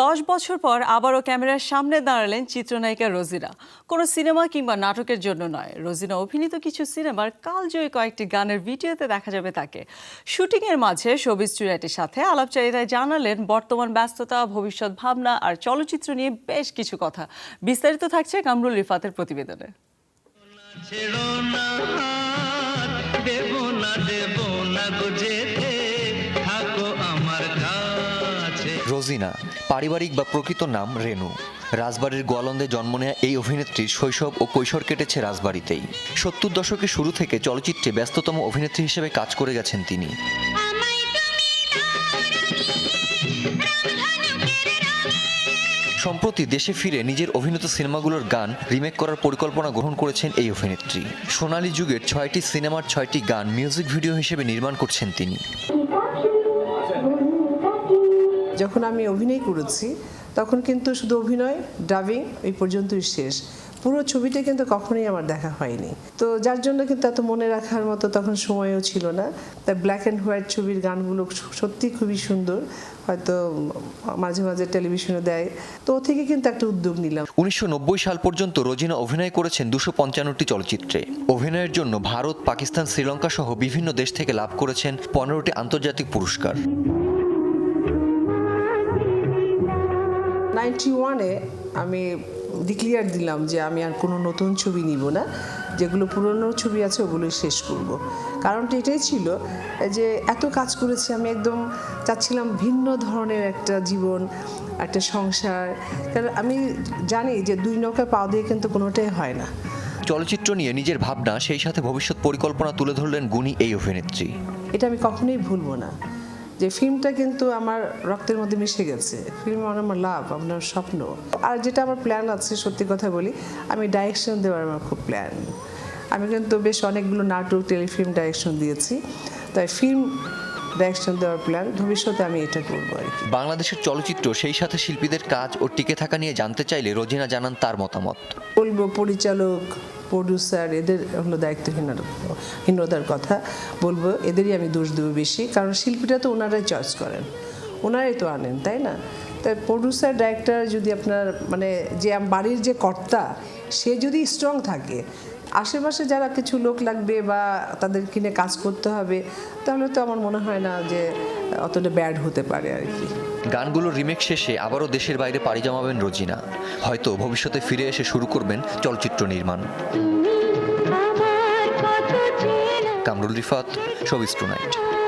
দশ বছর পর আবারও ক্যামেরার সামনে দাঁড়ালেন চিত্রনায়িকা রোজিনা। কোনো সিনেমা কিংবা নাটকের জন্য নয়। রোজিনা অভিনীত কিছু সিনেমার কালজয়ী কয়েকটি গানের ভিডিওতে দেখা যাবে তাকে। শুটিংয়ের মাঝে শোবিজ চুরাটির সাথে আলাপচারিতায় জানালেন, বর্তমান ব্যস্ততা, ভবিষ্যৎ ভাবনা আর চলচ্চিত্র নিয়ে বেশ কিছু কথা। বিস্তারিত থাকছে কামরুল রিফাতের প্রতিবেদনে। না না রোজিনা পারিবারিক বা প্রকৃত নাম রেনু। রাজবাড়ির গোয়ালন্দে জন্ম নেয়া এই অভিনেত্রীর শৈশব ও কৈশোর কেটেছে রাজবাড়িতেই। সত্তর দশকের শুরু থেকে চলচ্চিত্রে ব্যস্ততম অভিনেত্রী হিসেবে কাজ করে গেছেন তিনি। সম্প্রতি দেশে ফিরে নিজের অভিনীত সিনেমাগুলোর গান রিমেক করার পরিকল্পনা গ্রহণ করেছেন এই অভিনেত্রী। সোনালী যুগের ছয়টি সিনেমার ছয়টি গান মিউজিক ভিডিও হিসেবে নির্মাণ করছেন তিনি। যখন আমি অভিনয় করেছি, তখন কিন্তু শুধু অভিনয় ডাবিং এই পর্যন্তই শেষ। পুরো ছবিটা কিন্তু কখনোই আমার দেখা হয়নি। তো যার জন্য কিন্তু এত মনে রাখার মতো তখন সময়ও ছিল না। তাই ব্ল্যাক অ্যান্ড হোয়াইট ছবির গানগুলো সত্যি খুবই সুন্দর। হয়তো মাঝে মাঝে টেলিভিশনে দেয়। তো ও থেকে কিন্তু একটা উদ্যোগ নিলাম। উনিশশো নব্বই সাল পর্যন্ত রোজিনা অভিনয় করেছেন দুশো পঞ্চান্নটি চলচ্চিত্রে। অভিনয়ের জন্য ভারত, পাকিস্তান শ্রীলঙ্কা সহ বিভিন্ন দেশ থেকে লাভ করেছেন পনেরোটি আন্তর্জাতিক পুরস্কার। নাইনটি ওয়ানে আমি ডিক্লিয়ার দিলাম যে আমি আর কোনো নতুন ছবি নিব না। যেগুলো পুরনো ছবি আছে ওগুলোই শেষ করব। কারণটা এটাই ছিল যে এত কাজ করেছি আমি একদম চাচ্ছিলাম ভিন্ন ধরনের একটা জীবন একটা সংসার। কারণ আমি জানি যে দুই নৌকা পাও দিয়ে কিন্তু কোনোটাই হয় না। চলচ্চিত্র নিয়ে নিজের ভাবনা সেই সাথে ভবিষ্যৎ পরিকল্পনা তুলে ধরলেন গুণী এই অভিনেত্রী। এটা আমি কখনোই ভুলবো না। যে ফিল্মটা কিন্তু আমার রক্তের মধ্যে মিশে গেছে। ফিল্ম মানে আমার লাভ আপনার স্বপ্ন। আর যেটা আমার প্ল্যান আছে সত্যি কথা বলি আমি ডাইরেকশন দেওয়ার আমার খুব প্ল্যান আমি কিন্তু বেশ অনেকগুলো নাটক টেলিফিল্ম ডাইরেকশন দিয়েছি। তাই ফিল্ম ডাইরেকশন দেওয়ার প্ল্যান ভবিষ্যতে আমি এটা করব আর কি। বাংলাদেশের চলচ্চিত্র সেই সাথে শিল্পীদের কাজ ও টিকে থাকা নিয়ে জানতে চাইলে রোজিনা জানান তার মতামত। বলব পরিচালক প্রডিউসার এদের হলো দায়িত্বহীনার হীনতার কথা। বলব, এদেরই আমি দোষ দেবো বেশি, কারণ শিল্পীরা তো ওনারাই চয়েস করেন। ওনারাই তো আনেন, তাই না? তাই প্রডিউসার ডাইরেক্টর যদি আপনার মানে যে বাড়ির যে কর্তা, সে যদি স্ট্রং থাকে আশেপাশে যারা কিছু লোক লাগবে বা তাদের কিনে কাজ করতে হবে তাহলে তো আমার মনে হয় না যে অতটা ব্যাড হতে পারে আর কি। গানগুলো রিমেক শেষে আবারও দেশের বাইরে পাড়ি জমাবেন রোজিনা। হয়তো ভবিষ্যতে ফিরে এসে শুরু করবেন চলচ্চিত্র নির্মাণ। Kamrul Rifat showbiz tonight.